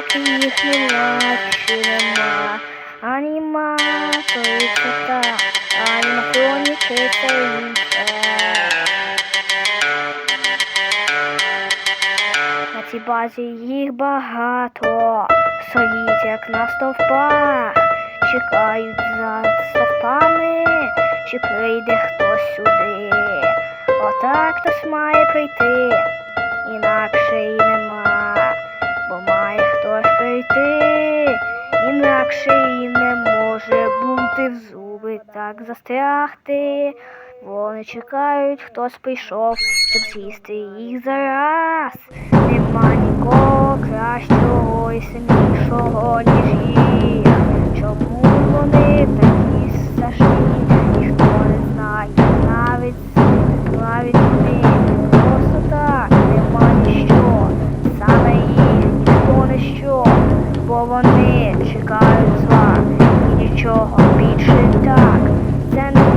їх чи нема. Аніматори це та, аніматроніки інше. На цій базі їх багато, стоїть як на стовпах, чекають за стовпами, чи прийде хтось сюди. Отак хтось має прийти, інакше і не може бути в зуби так застрягти. Вони чекають, хтось прийшов, щоб з'їсти їх зараз. Нема нікого кращого і сильнішого, ніж їх. Чому вони такі страшні? Ніхто не знає, навіть навіть ми. Просто так нема ніщо. Саме їх ніхто не що, бо вони чекаю зла і нічого більше так. Це не